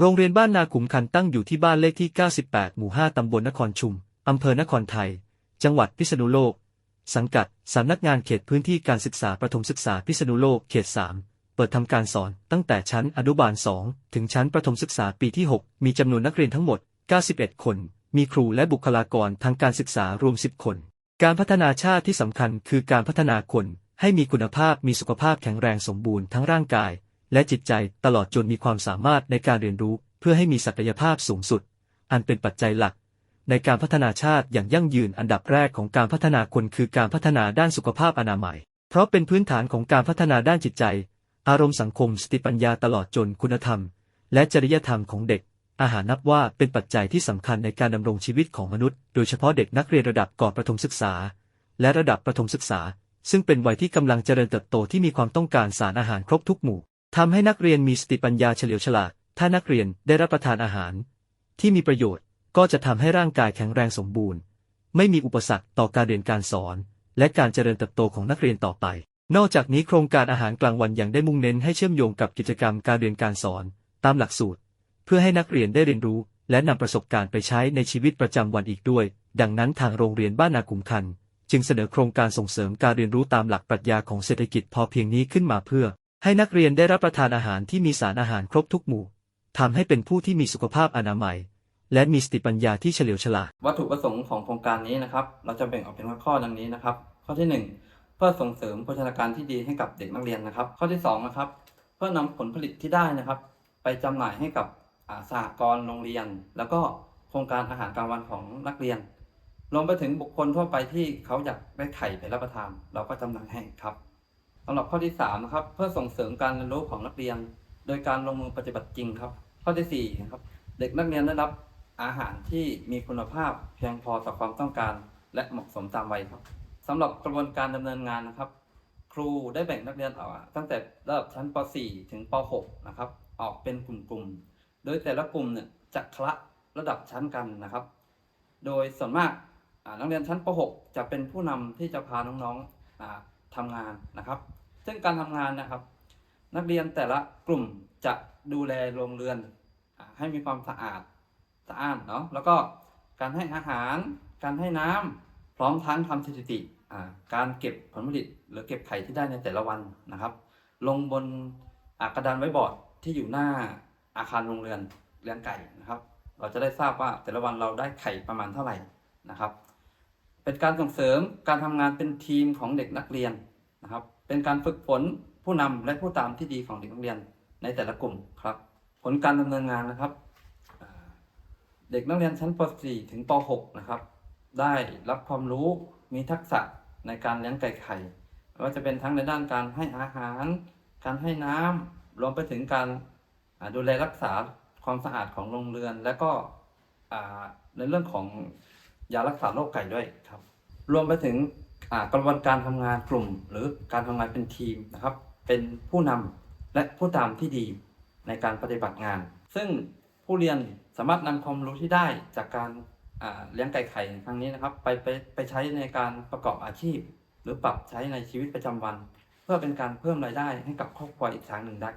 โรงเรียนบ้านนาขุมขันตั้งอยู่ที่บ้านเลขที่ 98 หมู่ 5 ตำบลนครชุม อำเภอนครไทย จังหวัดพิษณุโลก สังกัด สำนักงานเขตพื้นที่การศึกษาประถมศึกษาพิษณุโลก เขต 3 เปิดทำการสอนตั้งแต่ชั้นอนุบาล 2 ถึงชั้นประถมศึกษาปีที่ 6 มีจำนวนนักเรียนทั้งหมด 91 คน มีครูและบุคลากรทางการศึกษารวม 10 คน การพัฒนาชาติที่สำคัญคือการพัฒนาคนให้มีคุณภาพมีสุขภาพแข็งแรงสมบูรณ์ทั้งร่างกาย และจิตใจตลอดจนมีความสามารถในการเรียนรู้เพื่อให้มีศักยภาพสูงสุด อันเป็นปัจจัยหลัก ในการพัฒนาชาติอย่างยั่งยืนอันดับแรกของการพัฒนาคนคือการพัฒนาด้านสุขภาพอนามัย เพราะเป็นพื้นฐานของการพัฒนาด้านจิตใจ อารมณ์สังคมสติปัญญาตลอดจนคุณธรรม และจริยธรรมของเด็ก อาหารนับว่าเป็นปัจจัยที่สำคัญในการดำรงชีวิตของมนุษย์ โดยเฉพาะเด็กนักเรียนระดับก่อนประถมศึกษา และระดับประถมศึกษา ซึ่งเป็นวัยที่กำลังเจริญเติบโตที่มีความต้องการสารอาหารครบทุกหมู่ ทำให้นักเรียนมีสติปัญญาเฉลียวฉลาด ถ้านักเรียนได้รับประทานอาหาร ที่มีประโยชน์ก็จะทำให้ร่างกายแข็งแรงสมบูรณ์ ไม่มีอุปสรรคต่อการเรียนการสอน และการเจริญเติบโตของนักเรียนต่อไป นอกจากนี้โครงการอาหารกลางวันยังได้มุ่งเน้นให้เชื่อมโยงกับกิจกรรมการเรียนการสอน ตามหลักสูตร เพื่อให้นักเรียนได้เรียนรู้ และนำประสบการณ์ไปใช้ในชีวิตประจำวันอีกด้วย ดังนั้นทางโรงเรียนบ้านนากุมคัน จึงเสนอโครงการส่งเสริมการเรียนรู้ตามหลักปรัชญาของเศรษฐกิจพอเพียงนี้ขึ้นมาเพื่อ ให้นักเรียนได้รับประทานอาหารที่มีสารอาหารครบทุกหมู่ทำให้เป็นผู้ที่มีสุขภาพอนามัย และมีสติปัญญาที่เฉลียวฉลาด วัตถุประสงค์ของโครงการนี้นะครับ เราจะแบ่งออกเป็นข้อดังนี้นะครับ ข้อที่ 1 เพื่อส่งเสริมโภชนาการที่ดีให้กับเด็กนักเรียนนะครับ ข้อที่2นะครับ เพื่อนำผลผลิตที่ได้นะครับ ไปจำหน่ายให้กับาสหกรณ์โรงเรียน แล้วก็โครงการอาหารกลางวันของนักเรียนรวมไปถึงบุคคลทั่วไปที่เขาอยากได้ไข่ไปรับประทาน เราก็จำหน่ายให้ครับ สำหรับข้อที่3นะครับเพื่อส่งเสริมการเรียนรู้ของนักเรียน โดยการลงมือปฏิบัติจริงครับ ข้อที่สี่นะครับเด็กนักเรียนได้รับอาหารที่มีคุณภาพเพียงพอต่อความต้องการ และเหมาะสมตามวัยครับสำหรับกระบวนการดำเนินงานนะครับ ครูได้แบ่งนักเรียนออกตั้งแต่ระดับชั้นป .4 ถึงป .6 นะครับออกเป็นกลุ่มๆ โดยแต่ละกลุ่มเนี่ยจะคละระดับชั้นกันนะครับ โดยส่วนมากนักเรียนชั้นป .6 จะเป็นผู้นำที่จะพาน้องๆ อ่าทำงานนะครับ ซึ่งการทำงานนะครับ นักเรียนแต่ละกลุ่มจะดูแลโรงเรือน ให้มีความสะอาดสะอ้าดเนาะแล้วก็การให้อาหาร การให้น้ำพร้อมทั้งทำสถิติการเก็บผลผลิต หรือเก็บไข่ที่ได้ในแต่ละวันนะครับ ลงบนกระดานไว้บอร์ดที่อยู่หน้าอาคารโรงเรือนเลี้ยงไก่นะครับ เราจะได้ทราบว่าแต่ละวันเราได้ไข่ประมาณเท่าไหร่นะครับ เป็นการส่งเสริมการทำงานเป็นทีมของเด็กนักเรียนนะครับ เป็นการฝึกฝนผู้นำและผู้ตามที่ดีของเด็กนักเรียนในแต่ละกลุ่มครับ ผลการดำเนินงานนะครับ เด็กนักเรียนชั้นป .4 ถึงป .6 นะครับ ได้รับความรู้มีทักษะในการเลี้ยงไก่ไข่ไม่ว่าจะเป็นทั้งในด้านการให้อาหาร การให้น้ำรวมไปถึงการดูแลรักษาความสะอาดของโรงเรือน และก็ในเรื่องของ ยารักษาโรคไก่ด้วยครับ รวมไปถึงกระบวนการทำงานกลุ่ม หรือการทำงานเป็นทีมนะครับ เป็นผู้นำและผู้ตามที่ดีในการปฏิบัติงาน ซึ่งผู้เรียนสามารถนำความรู้ที่ได้จากการเลี้ยงไก่ไข่ครั้งนี้นะครับ ไปไปไปใช้ในการประกอบอาชีพ หรือปรับใช้ในชีวิตประจำวัน เพื่อเป็นการเพิ่มรายได้ให้กับครอบครัวอีกทางหนึ่งได้